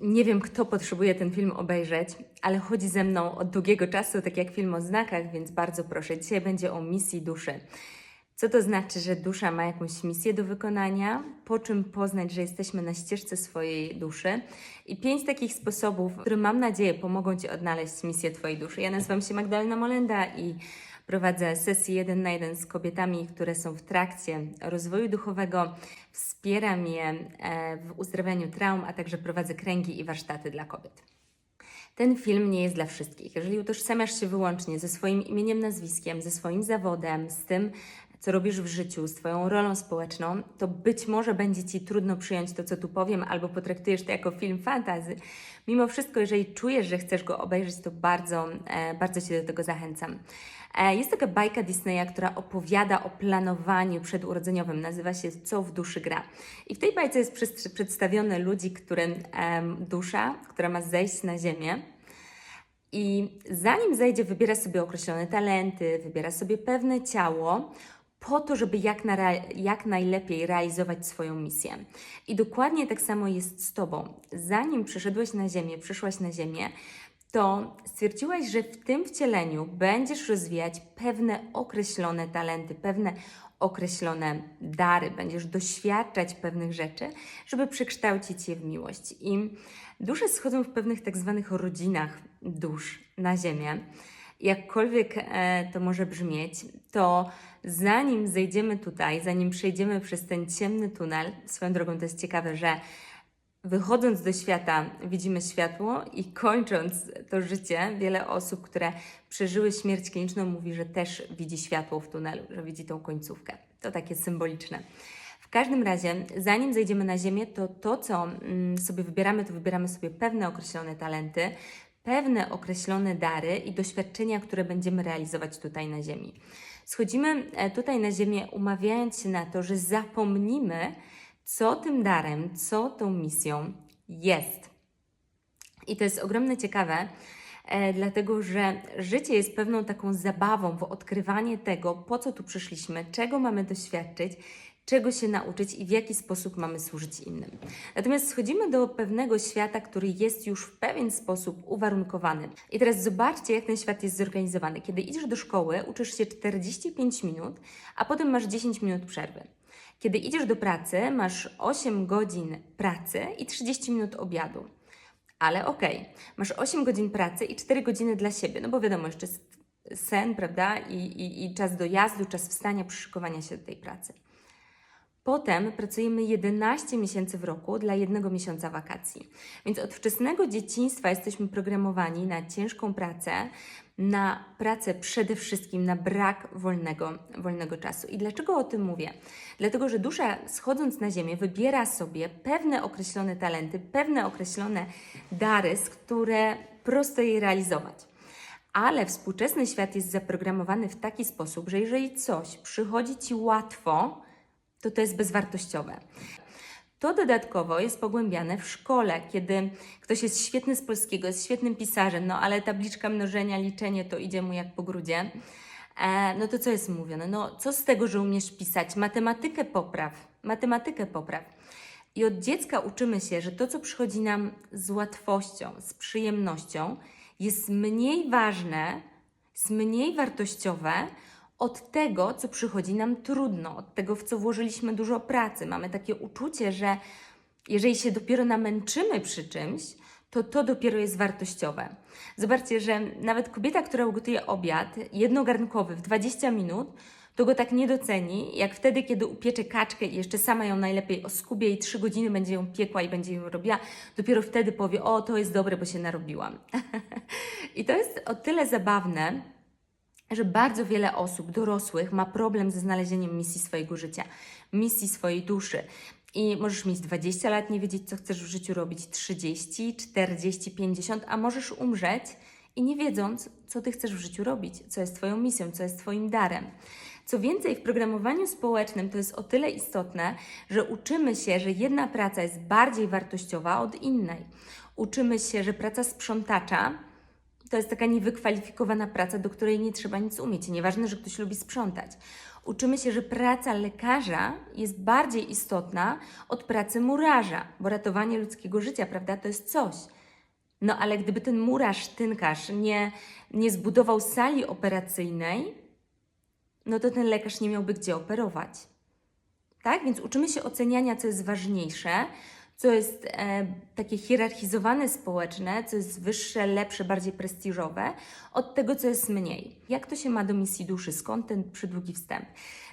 Nie wiem, kto potrzebuje ten film obejrzeć, ale chodzi ze mną od długiego czasu, tak jak film o znakach, więc bardzo proszę. Dzisiaj będzie o misji duszy. Co to znaczy, że dusza ma jakąś misję do wykonania? Po czym poznać, że jesteśmy na ścieżce swojej duszy? I pięć takich sposobów, które mam nadzieję pomogą Ci odnaleźć misję Twojej duszy. Ja nazywam się Magdalena Molenda i prowadzę sesję jeden na jeden z kobietami, które są w trakcie rozwoju duchowego. Wspieram je e, w uzdrawianiu traum, a także prowadzę kręgi i warsztaty dla kobiet. Ten film nie jest dla wszystkich. Jeżeli utożsamiasz się wyłącznie ze swoim imieniem, nazwiskiem, ze swoim zawodem, z tym, co robisz w życiu, z Twoją rolą społeczną, to być może będzie Ci trudno przyjąć to, co tu powiem, albo potraktujesz to jako film fantazy. Mimo wszystko, jeżeli czujesz, że chcesz go obejrzeć, to bardzo, e, bardzo Cię do tego zachęcam. E, jest taka bajka Disneya, która opowiada o planowaniu przedurodzeniowym. Nazywa się Co w duszy gra. I w tej bajce jest przed- przedstawione ludzi, którym dusza, która ma zejść na ziemię, i zanim zejdzie, wybiera sobie określone talenty, wybiera sobie pewne ciało, po to, żeby jak, na, jak najlepiej realizować swoją misję. I dokładnie tak samo jest z Tobą. Zanim przyszedłeś na Ziemię, przyszłaś na Ziemię, to stwierdziłaś, że w tym wcieleniu będziesz rozwijać pewne określone talenty, pewne określone dary, będziesz doświadczać pewnych rzeczy, żeby przekształcić je w miłość. I dusze schodzą w pewnych tak zwanych rodzinach dusz na Ziemię. Jakkolwiek e, to może brzmieć, to zanim zejdziemy tutaj, zanim przejdziemy przez ten ciemny tunel, swoją drogą to jest ciekawe, że wychodząc do świata widzimy światło i kończąc to życie, wiele osób, które przeżyły śmierć kliniczną, mówi, że też widzi światło w tunelu, że widzi tą końcówkę. To takie symboliczne. W każdym razie, zanim zejdziemy na Ziemię, to to, co mm, sobie wybieramy, to wybieramy sobie pewne określone talenty, pewne określone dary i doświadczenia, które będziemy realizować tutaj na Ziemi. Schodzimy e, tutaj na Ziemię, umawiając się na to, że zapomnimy, co tym darem, co tą misją jest. I to jest ogromnie ciekawe, e, dlatego że życie jest pewną taką zabawą w odkrywanie tego, po co tu przyszliśmy, czego mamy doświadczyć, czego się nauczyć i w jaki sposób mamy służyć innym. Natomiast schodzimy do pewnego świata, który jest już w pewien sposób uwarunkowany. I teraz zobaczcie, jak ten świat jest zorganizowany. Kiedy idziesz do szkoły, uczysz się 45 minut, a potem masz 10 minut przerwy. Kiedy idziesz do pracy, masz 8 godzin pracy i 30 minut obiadu. Ale okej, masz 8 godzin pracy i 4 godziny dla siebie, no bo wiadomo, jeszcze sen, prawda, I, i, i czas dojazdu, czas wstania, przyszykowania się do tej pracy. Potem pracujemy 11 miesięcy w roku dla jednego miesiąca wakacji. Więc od wczesnego dzieciństwa jesteśmy programowani na ciężką pracę, na pracę przede wszystkim, na brak wolnego, wolnego czasu. I dlaczego o tym mówię? Dlatego, że dusza schodząc na ziemię wybiera sobie pewne określone talenty, pewne określone dary, z które prosto jej realizować. Ale współczesny świat jest zaprogramowany w taki sposób, że jeżeli coś przychodzi Ci łatwo, to to jest bezwartościowe. To dodatkowo jest pogłębiane w szkole, kiedy ktoś jest świetny z polskiego, jest świetnym pisarzem, no ale tabliczka mnożenia, liczenie to idzie mu jak po grudzie. E, no to co jest mówione? No co z tego, że umiesz pisać? Matematykę popraw, matematykę popraw. I od dziecka uczymy się, że to, co przychodzi nam z łatwością, z przyjemnością, jest mniej ważne, jest mniej wartościowe od tego, co przychodzi nam trudno, od tego, w co włożyliśmy dużo pracy. Mamy takie uczucie, że jeżeli się dopiero namęczymy przy czymś, to to dopiero jest wartościowe. Zobaczcie, że nawet kobieta, która ugotuje obiad jednogarnkowy w 20 minut, to go tak nie doceni, jak wtedy, kiedy upiecze kaczkę i jeszcze sama ją najlepiej oskubie i 3 godziny będzie ją piekła i będzie ją robiła, dopiero wtedy powie, o, to jest dobre, bo się narobiłam. I to jest o tyle zabawne, że bardzo wiele osób dorosłych ma problem ze znalezieniem misji swojego życia, misji swojej duszy. I możesz mieć 20 lat, nie wiedzieć, co chcesz w życiu robić, 30, 40, 50, a możesz umrzeć i nie wiedząc, co ty chcesz w życiu robić, co jest Twoją misją, co jest Twoim darem. Co więcej, w programowaniu społecznym to jest o tyle istotne, że uczymy się, że jedna praca jest bardziej wartościowa od innej. Uczymy się, że praca sprzątacza to jest taka niewykwalifikowana praca, do której nie trzeba nic umieć. Nieważne, że ktoś lubi sprzątać. Uczymy się, że praca lekarza jest bardziej istotna od pracy murarza, bo ratowanie ludzkiego życia, prawda, to jest coś. No ale gdyby ten murarz, tynkarz nie, nie zbudował sali operacyjnej, no to ten lekarz nie miałby gdzie operować. Tak? Więc uczymy się oceniania, co jest ważniejsze, co jest e, takie hierarchizowane społeczne, co jest wyższe, lepsze, bardziej prestiżowe, od tego, co jest mniej. Jak to się ma do misji duszy? Skąd ten przydługi wstęp?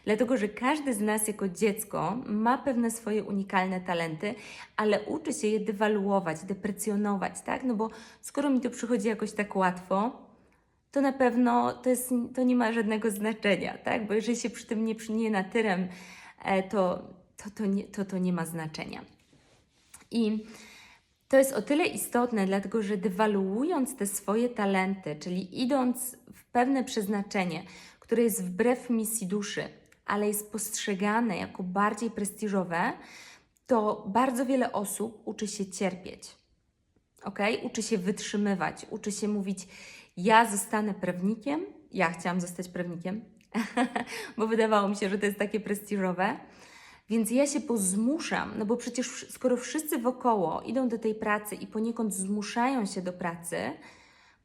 Dlatego, że każdy z nas jako dziecko ma pewne swoje unikalne talenty, ale uczy się je dewaluować, deprecjonować, tak? No bo skoro mi to przychodzi jakoś tak łatwo, to na pewno to, jest, to nie ma żadnego znaczenia, tak? Bo jeżeli się przy tym nie, nie natyrem, e, to, to, to, nie, to, to nie ma znaczenia. I to jest o tyle istotne, dlatego że dewaluując te swoje talenty, czyli idąc w pewne przeznaczenie, które jest wbrew misji duszy, ale jest postrzegane jako bardziej prestiżowe, to bardzo wiele osób uczy się cierpieć. Ok? Uczy się wytrzymywać, uczy się mówić: Ja zostanę prawnikiem. Ja chciałam zostać prawnikiem, bo wydawało mi się, że to jest takie prestiżowe. Więc ja się pozmuszam, no bo przecież skoro wszyscy wokoło idą do tej pracy i poniekąd zmuszają się do pracy,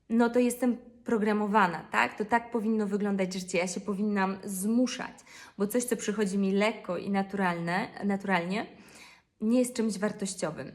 no to jestem programowana, tak? To tak powinno wyglądać życie. Ja się powinnam zmuszać, bo coś, co przychodzi mi lekko i naturalne, naturalnie, nie jest czymś wartościowym.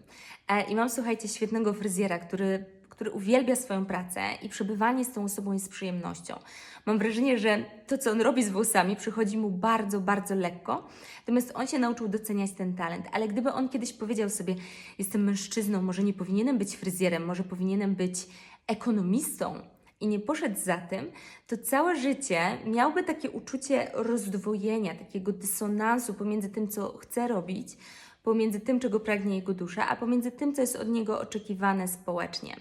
E, I mam, słuchajcie, świetnego fryzjera, który, który uwielbia swoją pracę i przebywanie z tą osobą jest przyjemnością. Mam wrażenie, że to, co on robi z włosami, przychodzi mu bardzo, bardzo lekko. Natomiast on się nauczył doceniać ten talent. Ale gdyby on kiedyś powiedział sobie, jestem mężczyzną, może nie powinienem być fryzjerem, może powinienem być ekonomistą, i nie poszedł za tym, to całe życie miałby takie uczucie rozdwojenia, takiego dysonansu pomiędzy tym, co chce robić, pomiędzy tym, czego pragnie jego dusza, a pomiędzy tym, co jest od niego oczekiwane społecznie.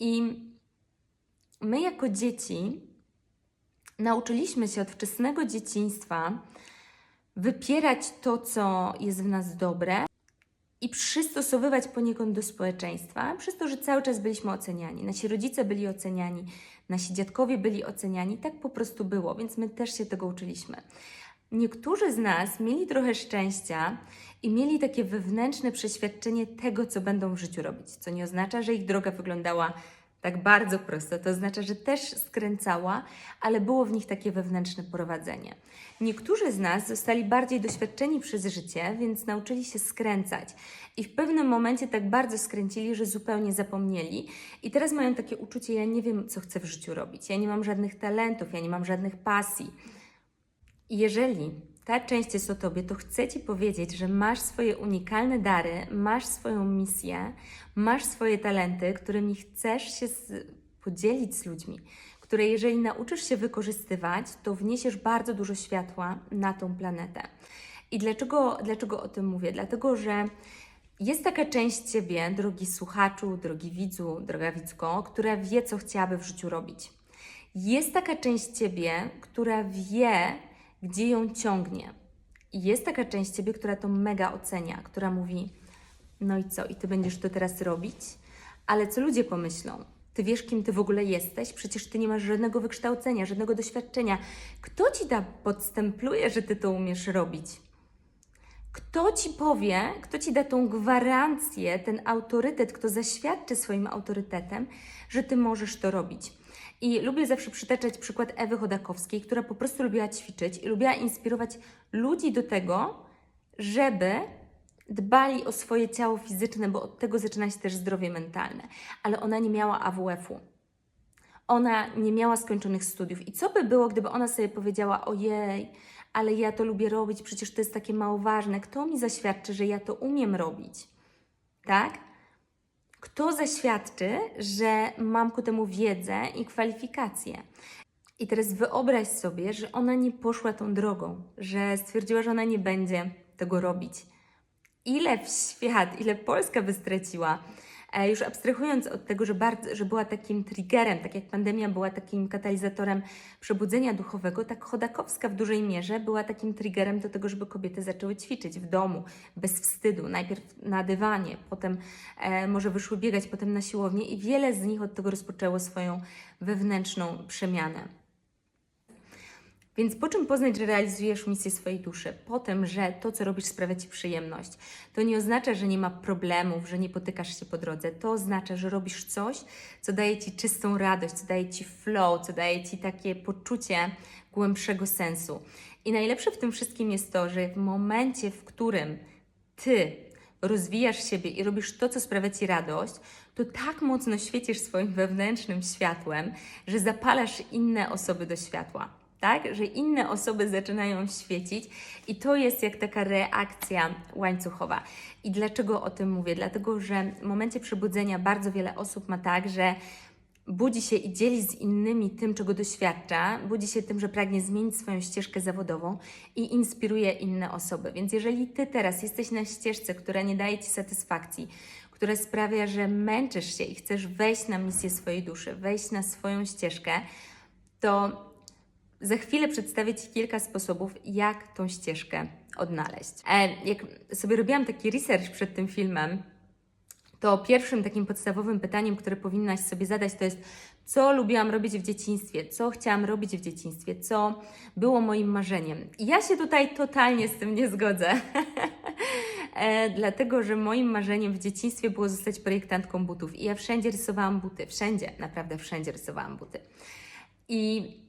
I my, jako dzieci, nauczyliśmy się od wczesnego dzieciństwa wypierać to, co jest w nas dobre i przystosowywać poniekąd do społeczeństwa, przez to, że cały czas byliśmy oceniani. Nasi rodzice byli oceniani, nasi dziadkowie byli oceniani, tak po prostu było, więc my też się tego uczyliśmy. Niektórzy z nas mieli trochę szczęścia i mieli takie wewnętrzne przeświadczenie tego, co będą w życiu robić, co nie oznacza, że ich droga wyglądała tak bardzo prosto. To oznacza, że też skręcała, ale było w nich takie wewnętrzne prowadzenie. Niektórzy z nas zostali bardziej doświadczeni przez życie, więc nauczyli się skręcać. I w pewnym momencie tak bardzo skręcili, że zupełnie zapomnieli. I teraz mają takie uczucie: ja nie wiem, co chcę w życiu robić. Ja nie mam żadnych talentów, ja nie mam żadnych pasji. Jeżeli ta część jest o Tobie, to chcę Ci powiedzieć, że masz swoje unikalne dary, masz swoją misję, masz swoje talenty, którymi chcesz się z, podzielić z ludźmi, które jeżeli nauczysz się wykorzystywać, to wniesiesz bardzo dużo światła na tą planetę. I dlaczego, dlaczego o tym mówię? Dlatego, że jest taka część Ciebie, drogi słuchaczu, drogi widzu, droga widzko, która wie, co chciałaby w życiu robić. Jest taka część Ciebie, która wie, gdzie ją ciągnie. I jest taka część ciebie, która to mega ocenia, która mówi: No i co, i ty będziesz to teraz robić? Ale co ludzie pomyślą? Ty wiesz, kim ty w ogóle jesteś? Przecież ty nie masz żadnego wykształcenia, żadnego doświadczenia. Kto ci da podstempluje, że ty to umiesz robić? Kto ci powie, kto ci da tą gwarancję, ten autorytet, kto zaświadczy swoim autorytetem, że ty możesz to robić? I lubię zawsze przytaczać przykład Ewy Chodakowskiej, która po prostu lubiła ćwiczyć i lubiła inspirować ludzi do tego, żeby dbali o swoje ciało fizyczne, bo od tego zaczyna się też zdrowie mentalne. Ale ona nie miała AWF-u. Ona nie miała skończonych studiów. I co by było, gdyby ona sobie powiedziała: Ojej, ale ja to lubię robić, przecież to jest takie mało ważne. Kto mi zaświadczy, że ja to umiem robić? Tak? Kto zaświadczy, że mam ku temu wiedzę i kwalifikacje? I teraz wyobraź sobie, że ona nie poszła tą drogą, że stwierdziła, że ona nie będzie tego robić. Ile świat, ile Polska by straciła, już abstrahując od tego, że, bardzo, że była takim triggerem, tak jak pandemia była takim katalizatorem przebudzenia duchowego, tak Chodakowska w dużej mierze była takim triggerem do tego, żeby kobiety zaczęły ćwiczyć w domu, bez wstydu, najpierw na dywanie, potem e, może wyszły biegać, potem na siłownię i wiele z nich od tego rozpoczęło swoją wewnętrzną przemianę. Więc po czym poznać, że realizujesz misję swojej duszy? Po tym, że to, co robisz, sprawia Ci przyjemność. To nie oznacza, że nie ma problemów, że nie potykasz się po drodze. To oznacza, że robisz coś, co daje Ci czystą radość, co daje Ci flow, co daje Ci takie poczucie głębszego sensu. I najlepsze w tym wszystkim jest to, że w momencie, w którym Ty rozwijasz siebie i robisz to, co sprawia Ci radość, to tak mocno świecisz swoim wewnętrznym światłem, że zapalasz inne osoby do światła. Tak, że inne osoby zaczynają świecić, i to jest jak taka reakcja łańcuchowa. I dlaczego o tym mówię? Dlatego, że w momencie przebudzenia bardzo wiele osób ma tak, że budzi się i dzieli z innymi tym, czego doświadcza, budzi się tym, że pragnie zmienić swoją ścieżkę zawodową i inspiruje inne osoby. Więc jeżeli Ty teraz jesteś na ścieżce, która nie daje Ci satysfakcji, która sprawia, że męczysz się i chcesz wejść na misję swojej duszy, wejść na swoją ścieżkę, to za chwilę przedstawię Ci kilka sposobów, jak tą ścieżkę odnaleźć. E, jak sobie robiłam taki research przed tym filmem, to pierwszym takim podstawowym pytaniem, które powinnaś sobie zadać, to jest, co lubiłam robić w dzieciństwie, co chciałam robić w dzieciństwie, co było moim marzeniem. Ja się tutaj totalnie z tym nie zgodzę. e, dlatego, że moim marzeniem w dzieciństwie było zostać projektantką butów. I ja wszędzie rysowałam buty, wszędzie, naprawdę wszędzie rysowałam buty. I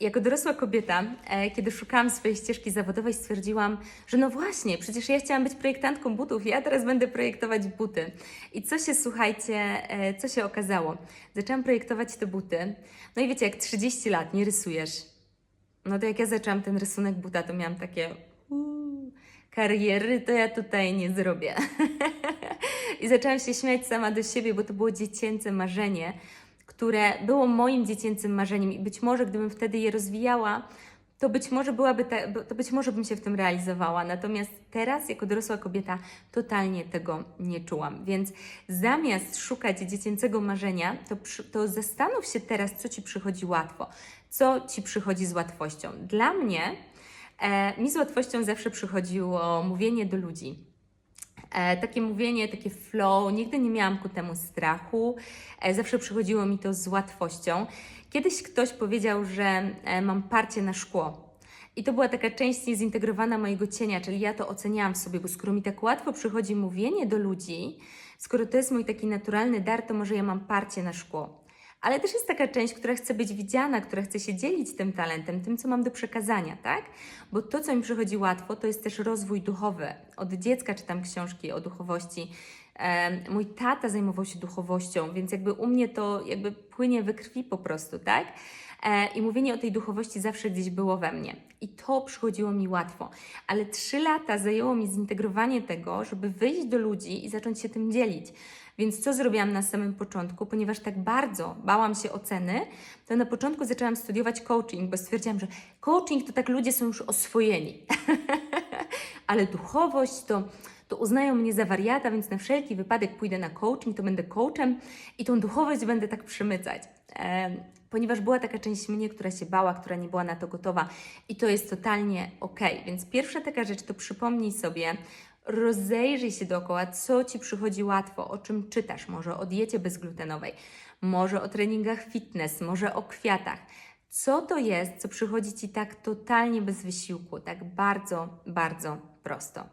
jako dorosła kobieta, e, kiedy szukałam swojej ścieżki zawodowej, stwierdziłam, że no właśnie, przecież ja chciałam być projektantką butów, ja teraz będę projektować buty. I co się, słuchajcie, e, co się okazało? Zaczęłam projektować te buty. No i wiecie, jak 30 lat nie rysujesz, no to jak ja zaczęłam ten rysunek buta, to miałam takie "Uuu, kariery, to ja tutaj nie zrobię. I zaczęłam się śmiać sama do siebie, bo to było dziecięce marzenie, które było moim dziecięcym marzeniem i być może gdybym wtedy je rozwijała, to być może byłaby to być może bym się w tym realizowała. Natomiast teraz, jako dorosła kobieta, totalnie tego nie czułam. Więc zamiast szukać dziecięcego marzenia, to, to zastanów się teraz, co ci przychodzi łatwo, co ci przychodzi z łatwością. Dla mnie, e, mi z łatwością zawsze przychodziło mówienie do ludzi. E, takie mówienie, takie flow, nigdy nie miałam ku temu strachu, e, zawsze przychodziło mi to z łatwością. Kiedyś ktoś powiedział, że e, mam parcie na szkło. I to była taka część niezintegrowana mojego cienia, czyli ja to oceniałam w sobie, bo skoro mi tak łatwo przychodzi mówienie do ludzi, skoro to jest mój taki naturalny dar, to może ja mam parcie na szkło. Ale też jest taka część, która chce być widziana, która chce się dzielić tym talentem, tym, co mam do przekazania, tak? Bo to, co mi przychodzi łatwo, to jest też rozwój duchowy. Od dziecka czytam książki o duchowości. Mój tata zajmował się duchowością, więc jakby u mnie to jakby płynie we krwi po prostu, tak? E, I mówienie o tej duchowości zawsze gdzieś było we mnie. I to przychodziło mi łatwo. Ale trzy lata zajęło mi zintegrowanie tego, żeby wyjść do ludzi i zacząć się tym dzielić. Więc co zrobiłam na samym początku? Ponieważ tak bardzo bałam się oceny, to na początku zaczęłam studiować coaching, bo stwierdziłam, że coaching to tak ludzie są już oswojeni. Ale duchowość to, to uznają mnie za wariata, więc na wszelki wypadek pójdę na coaching, to będę coachem i tą duchowość będę tak przemycać. Ponieważ była taka część mnie, która się bała, która nie była na to gotowa i to jest totalnie ok. Więc pierwsza taka rzecz to przypomnij sobie, rozejrzyj się dookoła, co Ci przychodzi łatwo, o czym czytasz, może o diecie bezglutenowej, może o treningach fitness, może o kwiatach. Co to jest, co przychodzi Ci tak totalnie bez wysiłku, tak bardzo, bardzo prosto.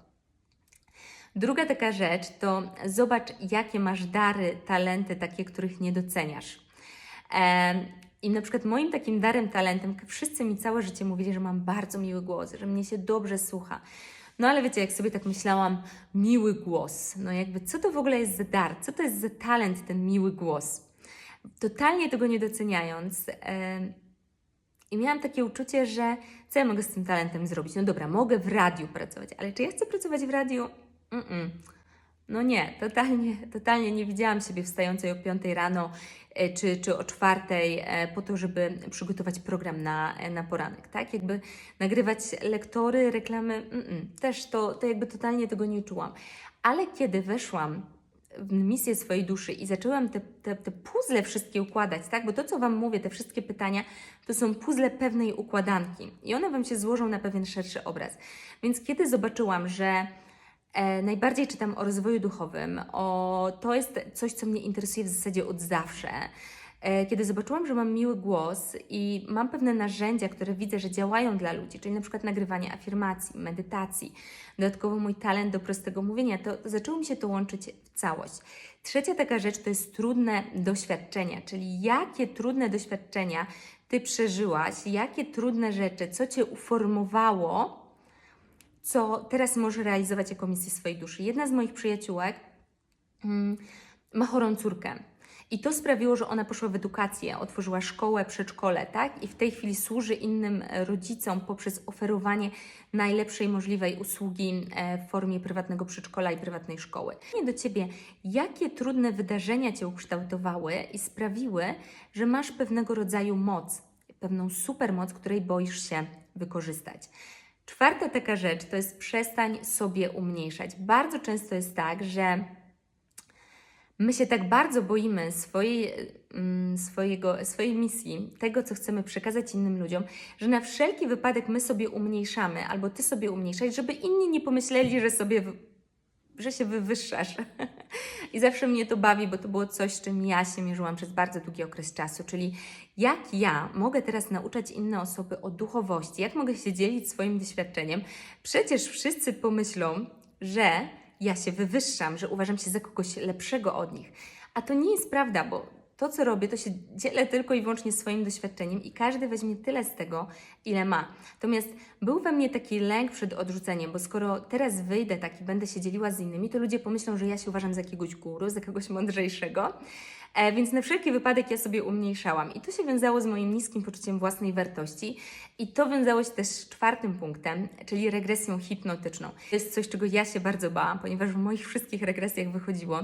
Druga taka rzecz to zobacz, jakie masz dary, talenty, takie, których nie doceniasz. I na przykład moim takim darem, talentem, wszyscy mi całe życie mówili, że mam bardzo miły głos, że mnie się dobrze słucha. No ale wiecie, jak sobie tak myślałam, miły głos, no jakby co to w ogóle jest za dar, co to jest za talent, ten miły głos? Totalnie tego nie doceniając. i miałam takie uczucie, że co ja mogę z tym talentem zrobić? No dobra, mogę w radiu pracować, ale czy ja chcę pracować w radiu? Mm-mm. No nie, totalnie, totalnie nie widziałam siebie wstającej o 5 rano e, czy, czy o 4 e, po to, żeby przygotować program na, e, na poranek, tak? Jakby nagrywać lektory, reklamy, mm-mm. też to, to jakby totalnie tego nie czułam. Ale kiedy weszłam w misję swojej duszy i zaczęłam te, te, te puzzle wszystkie układać, tak? Bo to, co Wam mówię, te wszystkie pytania, to są puzzle pewnej układanki i one Wam się złożą na pewien szerszy obraz. Więc kiedy zobaczyłam, że najbardziej czytam o rozwoju duchowym, o, to jest coś, co mnie interesuje w zasadzie od zawsze, e, kiedy zobaczyłam, że mam miły głos i mam pewne narzędzia, które widzę, że działają dla ludzi, czyli na przykład nagrywanie afirmacji, medytacji, dodatkowo mój talent do prostego mówienia, to zaczęło mi się to łączyć w całość. Trzecia taka rzecz to jest trudne doświadczenia, czyli jakie trudne doświadczenia Ty przeżyłaś, jakie trudne rzeczy, co Cię uformowało, co teraz możesz realizować jako misję swojej duszy. Jedna z moich przyjaciółek mm, ma chorą córkę. I to sprawiło, że ona poszła w edukację, otworzyła szkołę, przedszkole, tak? I w tej chwili służy innym e, rodzicom poprzez oferowanie najlepszej możliwej usługi e, w formie prywatnego przedszkola i prywatnej szkoły. Nie do Ciebie, jakie trudne wydarzenia Cię ukształtowały i sprawiły, że masz pewnego rodzaju moc, pewną supermoc, której boisz się wykorzystać. Czwarta taka rzecz to jest przestań sobie umniejszać. Bardzo często jest tak, że my się tak bardzo boimy swojej, mm, swojego, swojej misji, tego, co chcemy przekazać innym ludziom, że na wszelki wypadek my sobie umniejszamy, albo ty sobie umniejszaj, żeby inni nie pomyśleli, że sobie. Że się wywyższasz. I zawsze mnie to bawi, bo to było coś, z czym ja się mierzyłam przez bardzo długi okres czasu. Czyli jak ja mogę teraz nauczać inne osoby o duchowości, jak mogę się dzielić swoim doświadczeniem? Przecież wszyscy pomyślą, że ja się wywyższam, że uważam się za kogoś lepszego od nich. A to nie jest prawda, bo to, co robię, to się dzielę tylko i wyłącznie swoim doświadczeniem i każdy weźmie tyle z tego, ile ma. Natomiast był we mnie taki lęk przed odrzuceniem, bo skoro teraz wyjdę tak i będę się dzieliła z innymi, to ludzie pomyślą, że ja się uważam za jakiegoś guru, za kogoś mądrzejszego. E, więc na wszelki wypadek ja sobie umniejszałam. I to się wiązało z moim niskim poczuciem własnej wartości. I to wiązało się też z czwartym punktem, czyli regresją hipnotyczną. To jest coś, czego ja się bardzo bałam, ponieważ w moich wszystkich regresjach wychodziło,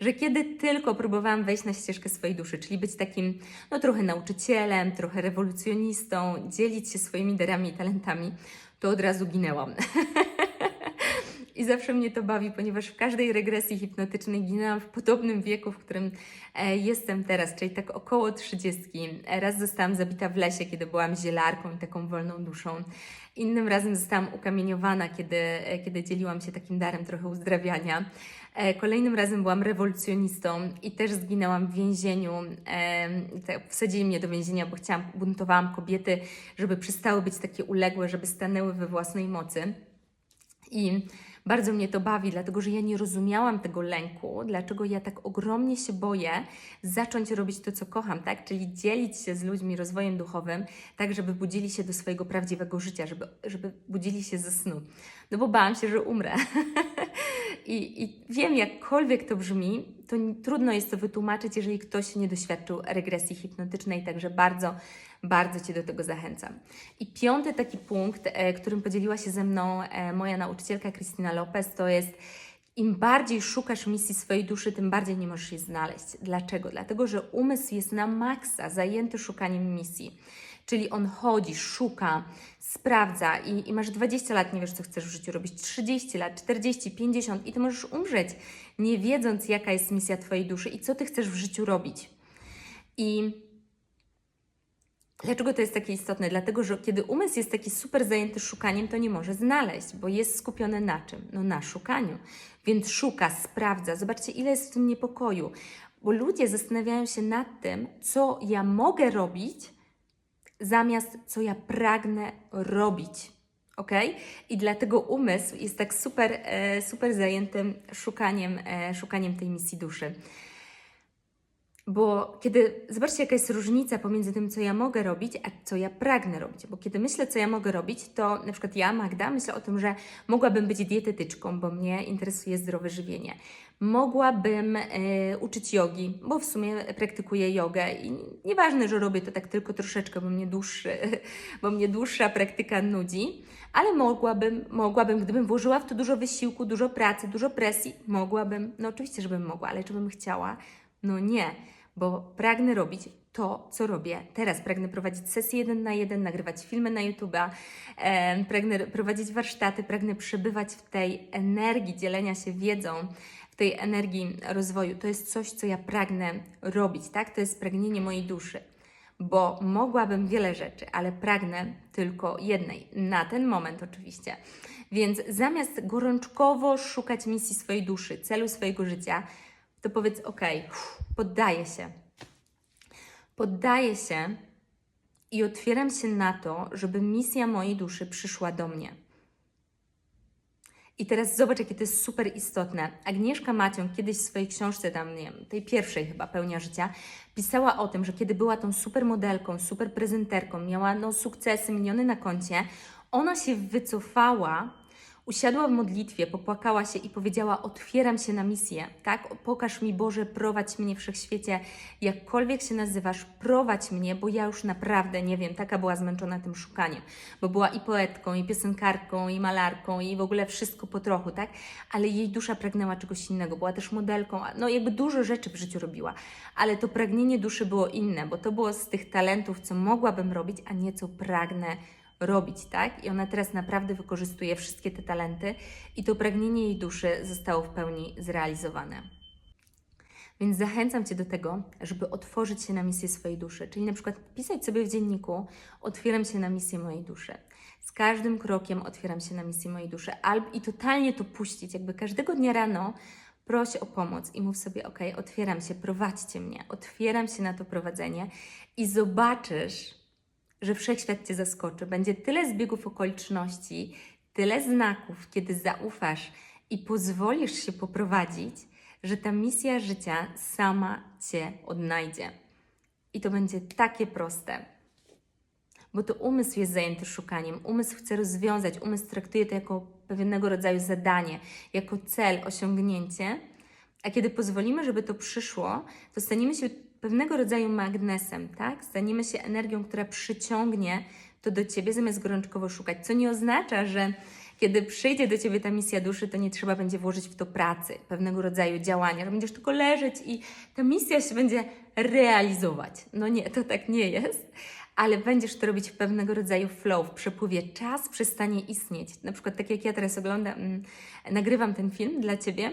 że kiedy tylko próbowałam wejść na ścieżkę swojej duszy, czyli być takim, no trochę nauczycielem, trochę rewolucjonistą, dzielić się swoimi darami i talentami, to od razu ginęłam. I zawsze mnie to bawi, ponieważ w każdej regresji hipnotycznej ginęłam w podobnym wieku, w którym e, jestem teraz, czyli tak około 30. Raz zostałam zabita w lesie, kiedy byłam zielarką taką wolną duszą. Innym razem zostałam ukamieniowana, kiedy, e, kiedy dzieliłam się takim darem trochę uzdrawiania. E, Kolejnym razem byłam rewolucjonistą i też zginęłam w więzieniu. Wsadzili mnie do więzienia, bo chciałam, buntowałam kobiety, żeby przestały być takie uległe, żeby stanęły we własnej mocy. I bardzo mnie to bawi, dlatego że ja nie rozumiałam tego lęku, dlaczego ja tak ogromnie się boję zacząć robić to, co kocham, tak? Czyli dzielić się z ludźmi rozwojem duchowym, tak, żeby budzili się do swojego prawdziwego życia, żeby, żeby budzili się ze snu. No bo bałam się, że umrę. I, I wiem, jakkolwiek to brzmi, to trudno jest to wytłumaczyć, jeżeli ktoś nie doświadczył regresji hipnotycznej, także bardzo, bardzo Cię do tego zachęcam. I piąty taki punkt, e, którym podzieliła się ze mną e, moja nauczycielka Krystyna Lopez, to jest im bardziej szukasz misji swojej duszy, tym bardziej nie możesz jej znaleźć. Dlaczego? Dlatego, że umysł jest na maksa zajęty szukaniem misji. Czyli on chodzi, szuka, sprawdza i, i masz 20 lat, nie wiesz, co chcesz w życiu robić, 30 lat, 40, 50 i ty możesz umrzeć, nie wiedząc, jaka jest misja Twojej duszy i co ty chcesz w życiu robić. I Dlaczego to jest takie istotne? Dlatego, że kiedy umysł jest taki super zajęty szukaniem, to nie może znaleźć, bo jest skupiony na czym? No na szukaniu. Więc szuka, sprawdza. Zobaczcie, ile jest w tym niepokoju. Bo ludzie zastanawiają się nad tym, co ja mogę robić, zamiast co ja pragnę robić. Ok? I dlatego umysł jest tak super, e, super zajętym szukaniem, e, szukaniem tej misji duszy. Bo kiedy, zobaczcie, jaka jest różnica pomiędzy tym, co ja mogę robić, a co ja pragnę robić. Bo kiedy myślę, co ja mogę robić, to na przykład ja, Magda, myślę o tym, że mogłabym być dietetyczką, bo mnie interesuje zdrowe żywienie. Mogłabym e, uczyć jogi, bo w sumie praktykuję jogę i nieważne, że robię to tak tylko troszeczkę, bo mnie, dłuższy, bo mnie dłuższa praktyka nudzi, ale mogłabym, mogłabym, gdybym włożyła w to dużo wysiłku, dużo pracy, dużo presji, mogłabym, no oczywiście, żebym mogła, ale czy bym chciała? No nie bo pragnę robić to, co robię teraz. Pragnę prowadzić sesje jeden na jeden, nagrywać filmy na YouTube'a, em, pragnę prowadzić warsztaty, pragnę przebywać w tej energii dzielenia się wiedzą, w tej energii rozwoju. To jest coś, co ja pragnę robić, tak? To jest pragnienie mojej duszy. Bo mogłabym wiele rzeczy, ale pragnę tylko jednej. Na ten moment oczywiście. Więc zamiast gorączkowo szukać misji swojej duszy, celu swojego życia, to powiedz: OK, poddaję się. poddaję się i otwieram się na to, żeby misja mojej duszy przyszła do mnie. I teraz zobacz, jakie to jest super istotne. Agnieszka Macią kiedyś w swojej książce, tam, nie wiem, tej pierwszej chyba, Pełnia Życia, pisała o tym, że kiedy była tą super modelką, super prezenterką, miała no, sukcesy, miliony na koncie, ona się wycofała, usiadła w modlitwie, popłakała się i powiedziała: Otwieram się na misję, tak? Pokaż mi, Boże, prowadź mnie wszechświecie, jakkolwiek się nazywasz, prowadź mnie, bo ja już naprawdę nie wiem, taka była zmęczona tym szukaniem, bo była i poetką, i piosenkarką, i malarką, i w ogóle wszystko po trochu, tak? Ale jej dusza pragnęła czegoś innego, była też modelką, no jakby dużo rzeczy w życiu robiła, ale to pragnienie duszy było inne, bo to było z tych talentów, co mogłabym robić, a nie co pragnę robić, tak? I ona teraz naprawdę wykorzystuje wszystkie te talenty i to pragnienie jej duszy zostało w pełni zrealizowane. Więc zachęcam Cię do tego, żeby otworzyć się na misję swojej duszy, czyli na przykład pisać sobie w dzienniku: Otwieram się na misję mojej duszy. Z każdym krokiem otwieram się na misję mojej duszy, albo i totalnie to puścić, jakby każdego dnia rano proś o pomoc i mów sobie: OK, otwieram się, prowadźcie mnie, otwieram się na to prowadzenie i zobaczysz, że wszechświat Cię zaskoczy. Będzie tyle zbiegów okoliczności, tyle znaków, kiedy zaufasz i pozwolisz się poprowadzić, że ta misja życia sama Cię odnajdzie. I to będzie takie proste. Bo to umysł jest zajęty szukaniem, umysł chce rozwiązać, umysł traktuje to jako pewnego rodzaju zadanie, jako cel, osiągnięcie. A kiedy pozwolimy, żeby to przyszło, to staniemy się pewnego rodzaju magnesem, tak? Staniemy się energią, która przyciągnie to do ciebie, zamiast gorączkowo szukać. Co nie oznacza, że kiedy przyjdzie do ciebie ta misja duszy, to nie trzeba będzie włożyć w to pracy, pewnego rodzaju działania, że będziesz tylko leżeć i ta misja się będzie realizować. No nie, to tak nie jest, ale będziesz to robić w pewnego rodzaju flow, w przepływie. Czas przestanie istnieć. Na przykład tak jak ja teraz oglądam, mm, nagrywam ten film dla ciebie,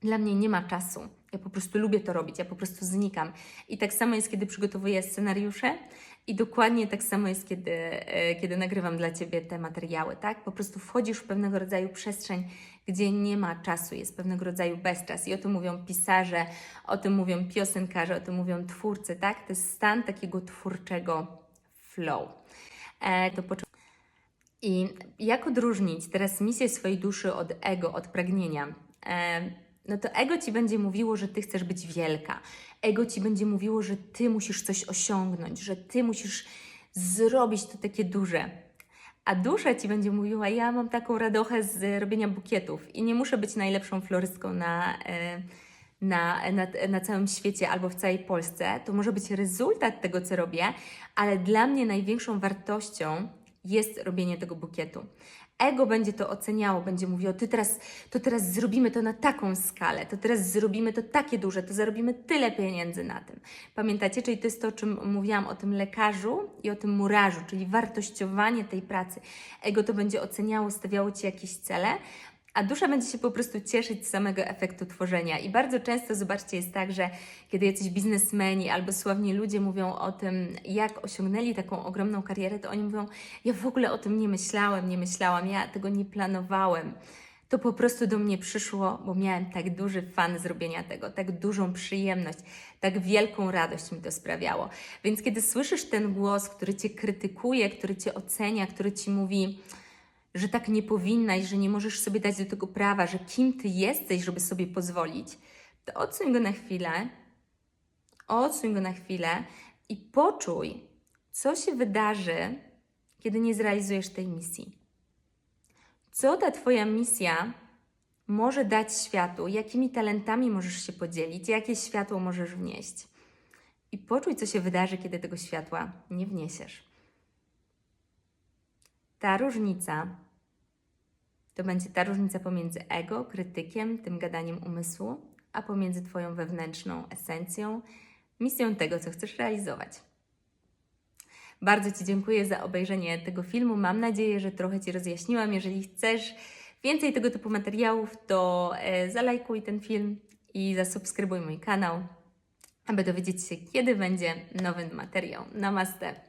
dla mnie nie ma czasu. Ja po prostu lubię to robić, ja po prostu znikam. I tak samo jest, kiedy przygotowuję scenariusze, i dokładnie tak samo jest, kiedy, e, kiedy nagrywam dla Ciebie te materiały, tak? Po prostu wchodzisz w pewnego rodzaju przestrzeń, gdzie nie ma czasu, jest pewnego rodzaju bezczas. I o tym mówią pisarze, o tym mówią piosenkarze, o tym mówią twórcy, tak? To jest stan takiego twórczego flow. E, to i jak odróżnić teraz misję swojej duszy od ego, od pragnienia? E, no to ego ci będzie mówiło, że ty chcesz być wielka. Ego ci będzie mówiło, że ty musisz coś osiągnąć, że ty musisz zrobić to takie duże. A dusza ci będzie mówiła: Ja mam taką radochę z robienia bukietów i nie muszę być najlepszą florystką na. E, na, na, na całym świecie albo w całej Polsce, to może być rezultat tego, co robię, ale dla mnie największą wartością jest robienie tego bukietu. Ego będzie to oceniało, będzie mówiło, ty teraz, to teraz zrobimy to na taką skalę, to teraz zrobimy to takie duże, to zarobimy tyle pieniędzy na tym. Pamiętacie? Czyli to jest to, o czym mówiłam, o tym lekarzu i o tym murarzu, czyli wartościowanie tej pracy. Ego to będzie oceniało, stawiało Ci jakieś cele, a dusza będzie się po prostu cieszyć z samego efektu tworzenia. I bardzo często, zobaczcie, jest tak, że kiedy jacyś biznesmeni albo sławni ludzie mówią o tym, jak osiągnęli taką ogromną karierę, to oni mówią: Ja w ogóle o tym nie myślałem, nie myślałam, ja tego nie planowałem. To po prostu do mnie przyszło, bo miałem tak duży fan zrobienia tego, tak dużą przyjemność, tak wielką radość mi to sprawiało. Więc kiedy słyszysz ten głos, który cię krytykuje, który cię ocenia, który ci mówi, że tak nie powinnaś, że nie możesz sobie dać do tego prawa, że kim ty jesteś, żeby sobie pozwolić, to odsuń go na chwilę, odsuń go na chwilę i poczuj, co się wydarzy, kiedy nie zrealizujesz tej misji. Co ta Twoja misja może dać światu, jakimi talentami możesz się podzielić, jakie światło możesz wnieść. I poczuj, co się wydarzy, kiedy tego światła nie wniesiesz. Ta różnica to będzie ta różnica pomiędzy ego, krytykiem, tym gadaniem umysłu, a pomiędzy Twoją wewnętrzną esencją, misją tego, co chcesz realizować. Bardzo Ci dziękuję za obejrzenie tego filmu. Mam nadzieję, że trochę Ci rozjaśniłam. Jeżeli chcesz więcej tego typu materiałów, to e, zalajkuj ten film i zasubskrybuj mój kanał, aby dowiedzieć się, kiedy będzie nowy materiał. Namaste.